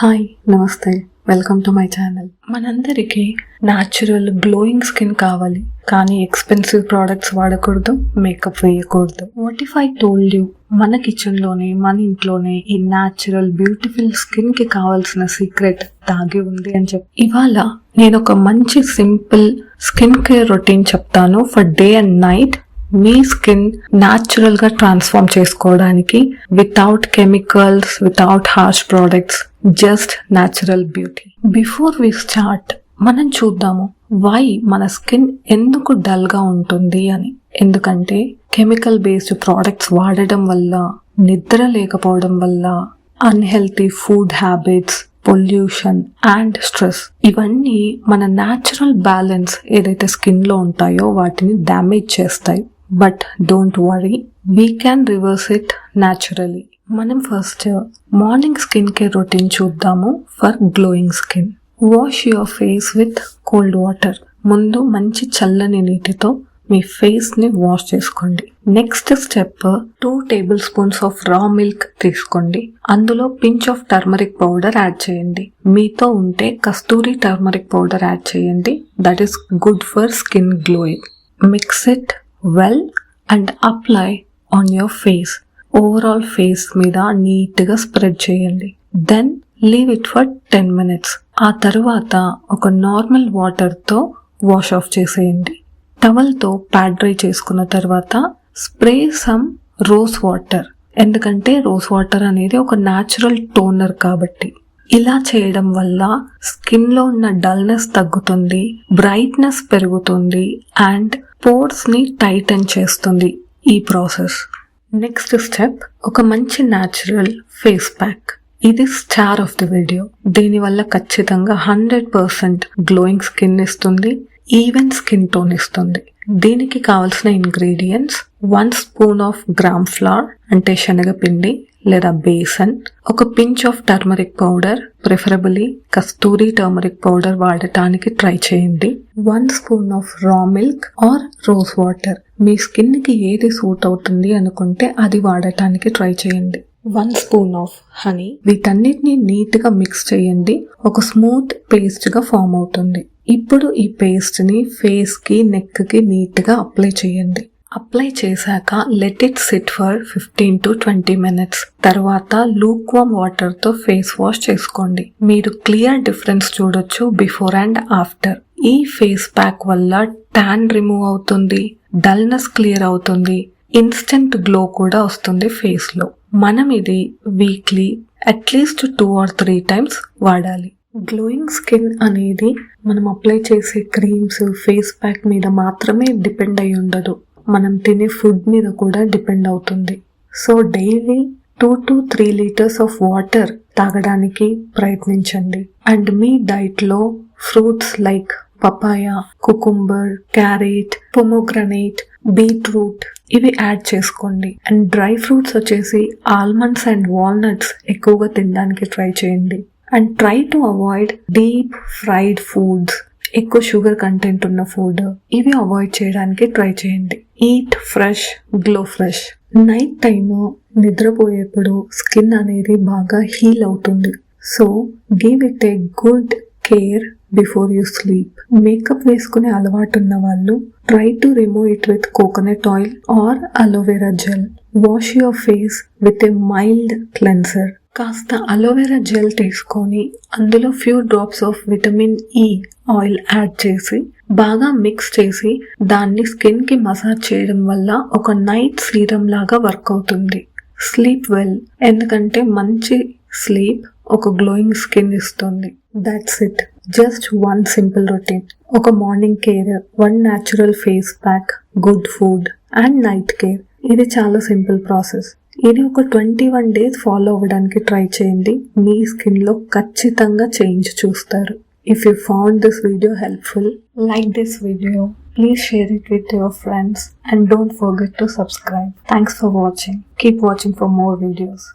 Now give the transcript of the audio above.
Hi నమస్తే. Welcome to my channel. మనందరికీ natural glowing skin కావాలి. కానీ ఎక్స్పెన్సివ్ ప్రోడక్ట్స్ వాడకూడదు మేకప్ వేయకూడదు. What if I told you మన కిచెన్లోనే మన ఇంట్లోనే ఈ న్యాచురల్ బ్యూటిఫుల్ స్కిన్కి కావాల్సిన సీక్రెట్ దాగి ఉంది అని చెప్పి. ఇవాళ నేను ఒక మంచి సింపుల్ స్కిన్ కేర్ రొటీన్ చెప్తాను. ఫర్ డే అండ్ నైట్ మీ స్కిన్ న్యాచురల్గా ట్రాన్స్ఫార్మ్ చేసుకోవడానికి without chemicals without harsh products just natural beauty before we start మనం చూద్దాము వై మన స్కిన్ ఎందుకు డల్గా ఉంటుంది అని. ఎందుకంటే కెమికల్ బేస్డ్ ప్రోడక్ట్స్ వాడడం వల్ల నిద్ర లేకపోవడం వల్ల unhealthy food habits pollution and stress ఇవన్నీ మన న్యాచురల్ బ్యాలెన్స్ ఏదైతే స్కిన్లో ఉంటాయో వాటిని డ్యామేజ్ చేస్తాయి. But don't worry we can reverse it naturally మనం first morning skin care routine చూద్దాము for glowing skin wash your face with cold water ముందు మంచి చల్లని నీటితో మీ ఫేస్ని వాష్ చేసుకోండి. Next step two table spoons of raw milk తీసుకోండి. అందులో pinch of turmeric powder add చేయండి. మీతో ఉంటే కస్తూరి టర్మరిక్ పౌడర్ యాడ్ చేయండి. That is good for skin glowing mix it well and apply on your face overall face మీద నీట్గా spread చేయండి. Then leave it for ten minutes ఆ తర్వాత ఒక నార్మల్ వాటర్తో వాష్ ఆఫ్ చేసేయండి. టవల్తో ప్యాడ్ డ్రై చేసుకున్న తర్వాత స్ప్రే సమ్ రోజ్ వాటర్ ఎందుకంటే రోజ్ వాటర్ అనేది ఒక న్యాచురల్ టోనర్ కాబట్టి. ఇలా చేయడం వల్ల స్కిన్లో ఉన్న డల్నెస్ తగ్గుతుంది బ్రైట్నెస్ పెరుగుతుంది అండ్ పోర్స్ని టైటన్ చేస్తుంది ఈ ప్రాసెస్. నెక్స్ట్ స్టెప్ ఒక మంచి న్యాచురల్ ఫేస్ ప్యాక్. ఇది స్టార్ ఆఫ్ ది వీడియో. దీనివల్ల ఖచ్చితంగా హండ్రెడ్ పర్సెంట్ గ్లోయింగ్ స్కిన్ ఇస్తుంది ఈవెన్ స్కిన్ టోన్ ఇస్తుంది. దీనికి కావాల్సిన ingredients one spoon of gram flour అంటే శనగపిండి లేదా బేసన్ ఒక pinch of turmeric powder preferably kasturi turmeric powder వాడటానికి ట్రై చేయండి. One spoon of raw milk or rose water. మీ స్కిన్కి ఏది సూట్ అవుతుంది అనుకుంటే అది వాడటానికి ట్రై చేయండి. One spoon of honey. వీటన్నిటిని నీట్గా మిక్స్ చేయండి. ఒక స్మూత్ పేస్ట్గా ఫామ్ అవుతుంది. ఇప్పుడు ఈ పేస్ట్ని ఫేస్కి నెక్కి నీట్గా అప్లై చేయండి. అప్లై చేశాక let it sit for fifteen to twenty minutes తర్వాత లూక్వామ్ వాటర్తో ఫేస్ వాష్ చేసుకోండి. మీరు క్లియర్ డిఫరెన్స్ చూడొచ్చు బిఫోర్ అండ్ ఆఫ్టర్ ఈ ఫేస్ ప్యాక్ వల్ల ట్యాన్ రిమూవ్ అవుతుంది డల్నెస్ క్లియర్ అవుతుంది ఇన్స్టెంట్ గ్లో కూడా వస్తుంది ఫేస్లో. మనం ఇది weekly at least two or three times వాడాలి. గ్లోయింగ్ స్కిన్ అనేది మనం అప్లై చేసే క్రీమ్స్ ఫేస్ ప్యాక్ మీద మాత్రమే డిపెండ్ అయి ఉండదు. మనం తినే ఫుడ్ మీద కూడా డిపెండ్ అవుతుంది. So daily two to three litres of water తాగడానికి ప్రయత్నించండి. అండ్ మీ డైట్లో fruits like papaya cucumber carrot pomegranate beetroot ఇవి యాడ్ చేసుకోండి. అండ్ డ్రై ఫ్రూట్స్ వచ్చేసి ఆల్మండ్స్ అండ్ వాల్నట్స్ ఎక్కువగా తినడానికి ట్రై చేయండి. And try to avoid deep fried foods. ఎక్కువ షుగర్ కంటెంట్ ఉన్న ఫుడ్ ఇవి అవాయిడ్ చేయడానికి ట్రై చేయండి. Eat fresh glow fresh night time నిద్రపోయేప్పుడు skin అనేది బాగా హీల్ అవుతుంది. So give it a good care before you sleep makeup వేసుకునే అలవాటు ఉన్న వాళ్ళు try to remove it with coconut oil or aloe vera gel wash your face with a mild cleanser కాస్త aloe vera gel తీసుకొని అందులో few drops of vitamin E oil add చేసి బాగా mix చేసి దాన్ని స్కిన్కి మసాజ్ చేయడం వల్ల ఒక నైట్ సీరం లాగా వర్క్ అవుతుంది. స్లీప్ వెల్ ఎందుకంటే మంచి స్లీప్ ఒక గ్లోయింగ్ స్కిన్ ఇస్తుంది. That's it just one simple routine ఒక morning care one natural face pack good food and night care ఇది చాలా సింపుల్ ప్రాసెస్. ఇది ఒక ట్వంటీ వన్ డేస్ ఫాలో అవ్వడానికి ట్రై చేయండి. మీ స్కిన్లో ఖచ్చితంగా చేంజ్ చూస్తారు. If you found this video helpful like this video please share it with your friends and don't forget to subscribe thanks for watching keep watching for more videos